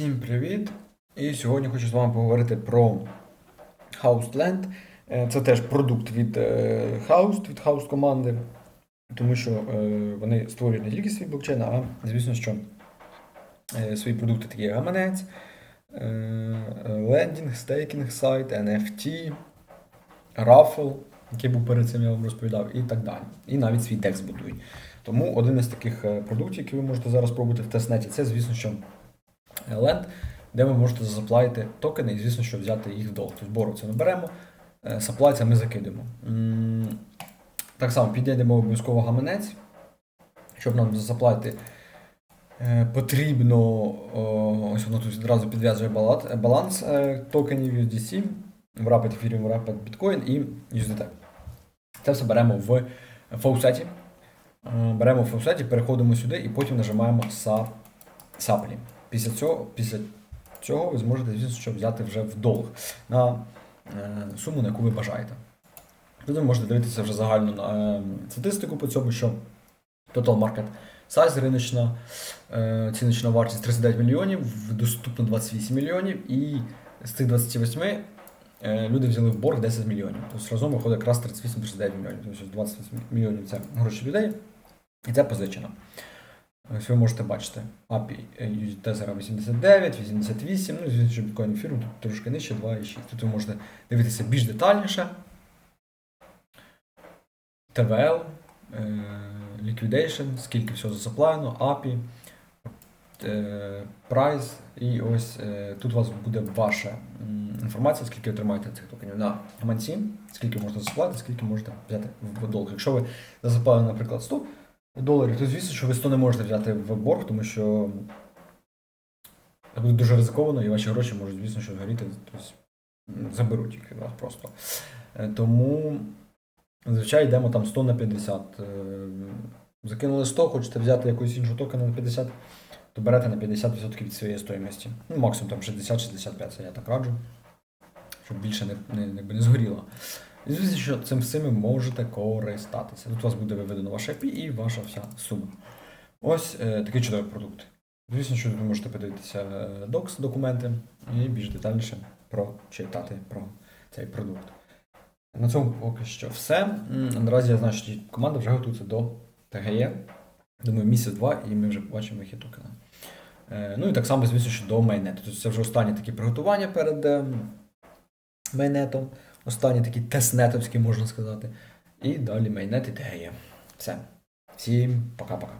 Всім привіт! І сьогодні хочу з вами поговорити про Houseland. Е, Це теж продукт від е, від Houst команди, тому що е, вони створюють не тільки свій блокчейн, а звісно, що свої продукти такі як гаманець, лендінг, стейкінг сайт, NFT, Raffle, який був перед цим, я вам розповідав, і так далі. І навіть свій текст будують. Тому один із таких продуктів, які ви можете зараз пробувати в тестнеті, це, звісно, що Land, де ви можете заплатити токени і, звісно, що взяти їх в долг. Тобто бору це ми беремо, е, саплай це ми закидемо. Так само підійдемо обов'язково гаманець. Щоб нам заплатити, е, потрібно, ось воно тут відразу підв'язує баланс, баланс е, токенів USDC, в Rapid Ethereum, Rapid Bitcoin і USDT. Це все беремо в фаусеті. Е, Беремо в фаусеті, переходимо сюди і потім нажимаємо са- саплі. Після цього, після цього ви зможете, звісно, що взяти вже в долг на е, суму, на яку ви бажаєте. Тут ви можете дивитися вже загальну е, статистику по цьому, що Total Market Size риночна, е, ціночна вартість 39 мільйонів, доступно 28 мільйонів, і з цих 28 е, люди взяли в борг 10 мільйонів. Тобто разом виходить якраз 38-39 мільйонів. Тобто 28 мільйонів це гроші людей, і це позичено. Ось ви можете бачити API зараз 89, 88, ну, звісно, біткоін ефіру тут трошки нижче 2,6. Тут ви можете дивитися більш детальніше. TVL, е, Liquidation, скільки всього засаплайно, API, е, Price, і ось е, тут у вас буде ваша інформація, скільки ви отримаєте цих токенів на гаманці, скільки можете заплатити, скільки можете взяти в долг. Якщо ви заплатили, наприклад, 100 доларів, то звісно, що ви 100 не можете взяти в борг, тому що це буде дуже ризиковано, і ваші гроші можуть, звісно, що згоріти, тобто заберуть їх від вас просто. Е, Тому зазвичай йдемо там 100 на 50. Е, Закинули 100, хочете взяти якусь іншу токену на 50, то берете на 50% від своєї стоїмості. Ну, максимум там 60-65, це я так раджу, щоб більше не, не, якби не згоріло. І звісно, що цим всім ви можете користатися. Тут у вас буде виведено ваше IP і ваша вся сума. Ось е, такий чудовий продукт. Звісно, що ви можете подивитися е, докс, документи і більш детальніше прочитати про цей продукт. На цьому поки що все. Наразі я знаю, що команда вже готується до ТГЄ. Думаю, місяць-два, і ми вже побачимо вихід токена. Е, Ну і так само, звісно, що до майнету. Тобто це вже останні такі приготування перед майнетом. Останні такі теснетовські, можна сказати. І далі майнет і Все. Всім пока-пока.